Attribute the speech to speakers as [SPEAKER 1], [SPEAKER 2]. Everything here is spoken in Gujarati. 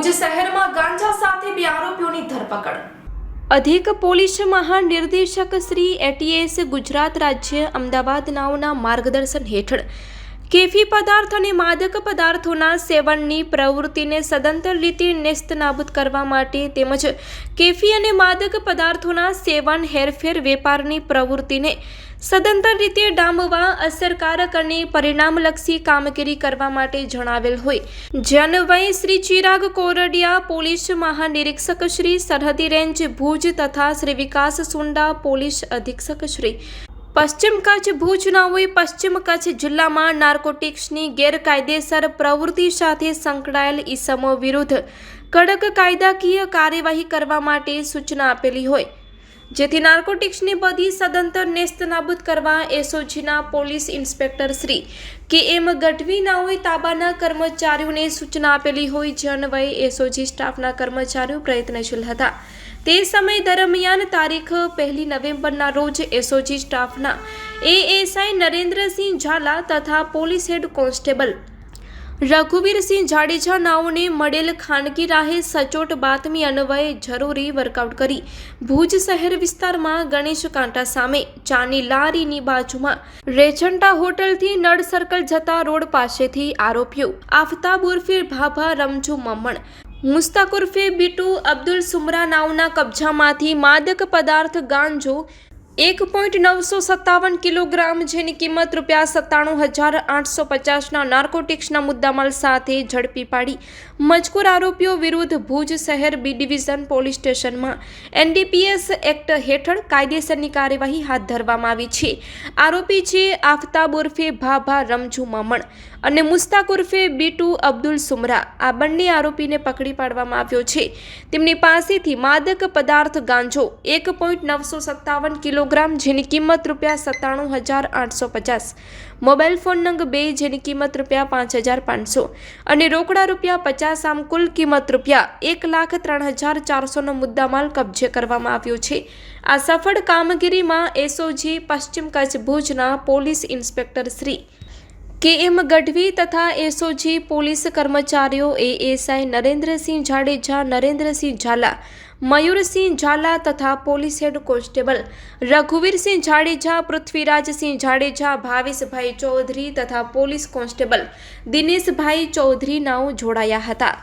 [SPEAKER 1] ભુજ શહેરમાં ગાંજા સાથે બે આરોપીઓની ધરપકડ.
[SPEAKER 2] અધિક પોલીસ મહાનિર્દેશક શ્રી એટીએસ ગુજરાત રાજ્ય અમદાવાદ નાઓના માર્ગદર્શન હેઠળ કેફી પદાર્થ અને માદક પદાર્થોના સેવનની પ્રવૃત્તિને સદંતર રીતે નેસ્તનાબૂદ કરવા માટે તેમજ કેફી અને માદક પદાર્થોના સેવન હેરફેર વેપારની પ્રવૃત્તિને સદંતર રીતે ડામવા, અસરકારક અને પરિણામલક્ષી કામગીરી કરવા માટે જણાવેલ હોય. જનવય શ્રી ચિરાગ કોરડિયા, પોલીસ મહાનિરીક્ષક શ્રી સરહદી રેન્જ ભુજ તથા શ્રી વિકાસ સુંડા, પોલીસ અધિક્ષક શ્રી પશ્ચિમ કચ્છ ભુજ નાઓએ પશ્ચિમ કચ્છ જિલ્લામાં નાર્કોટિક્સની ગેરકાયદેસર પ્રવૃત્તિ સાથે સંકળાયેલ ઈસમો વિરુદ્ધ કડક કાયદાકીય કાર્યવાહી કરવા માટે સૂચના આપેલી હોય. જેથી નાર્કોટિક્સની બધી સદંતર નેસ્તનાબૂદ કરવા એસઓજીના પોલીસ ઇન્સ્પેક્ટર શ્રી કે એમ ગઢવી નાઓએ તાબાના કર્મચારીઓને સૂચના આપેલી હોય. જે અન્વયે એસઓજી સ્ટાફના કર્મચારીઓ પ્રયત્નશીલ હતા. તે સમય દરમિયાન તારીખ પહેલી નવેમ્બરના રોજ એસઓજી સ્ટાફના એએસઆઈ નરેન્દ્રસિંહ ઝાલા તથા police head constable Raghuvirsinh Jadeja નાઓને મળેલ ખાનગી રાહે સચોટ બાતમી અન્વયે જરૂરી વર્કઆઉટ કરી ભુજ શહેર વિસ્તારમાં ગણેશ કાંટા સામે ચાની લારીની બાજુમાં રેચંટા હોટલથી નળ સર્કલ જતા રોડ પાસેથી આરોપીઓ. આફતાબ ઉર્ફે ભાભા, રમજુ મમણ મુસ્તાક ઉર્ફે બીટુ અબ્દુલ સુમરા નાવના કબજામાંથી માદક પદાર્થ ગાંજો એક પોઈન્ટ નવસો સત્તાવન કિલોગ્રામ જેની કિંમત રૂપિયા સત્તાણું હજાર આઠસો પચાસના નાર્કોટિક્સના મુદ્દામાલ સાથે ઝડપી પાડી. મજકૂર આરોપીઓ વિરુદ્ધ ભુજ શહેર બી ડિવિઝન પોલીસ સ્ટેશનમાં. એનડીપીએસ એક્ટ હેઠળ કાયદેસરની કાર્યવાહી હાથ ધરવામાં આવી છે. આરોપી છે આફતાબ ઉર્ફે ભાભા રમજુ મમણ અને મુસ્તાક ઉર્ફે બીટુ અબ્દુલ સુમરા. આ બંને આરોપીને પકડી પાડવામાં આવ્યો છે. તેમની પાસેથી માદક પદાર્થ ગાંજો એક પોઈન્ટ નવસો સત્તાવન કિલોગ્રામ, જેની કિંમત રૂપિયા સત્તાણું હજાર આઠસો પચાસ. મોબાઈલ ફોન નંગ બે, જેની કિંમત રૂપિયા પાંચ હજાર પાંચસો. અને રોકડા રૂપિયા પચાસ, આમ કુલ કિંમત રૂપિયા એક લાખ ત્રણ હજાર ચારસોનો મુદ્દામાલ કબજે કરવામાં આવ્યો છે. આ સફળ કામગીરીમાં એસઓજી, પશ્ચિમ કચ્છ ભુજના પોલીસ ઇન્સ્પેક્ટર શ્રી કે એમ ગઢવી તથા એસઓજી પોલીસ કર્મચારીઓ એએસઆઈ નરેન્દ્રસિંહ જાડેજા, નરેન્દ્રસિંહ ઝાલા મયુરસિંહ ઝાલા તથા police head constable Raghuvirsinh Jadeja Prithvirajsinh Jadeja, Bhaveshbhai Chaudhari તથા પોલીસ કોન્સ્ટેબલ દિનેશભાઈ ચૌધરીનાઓ જોડાયા હતા.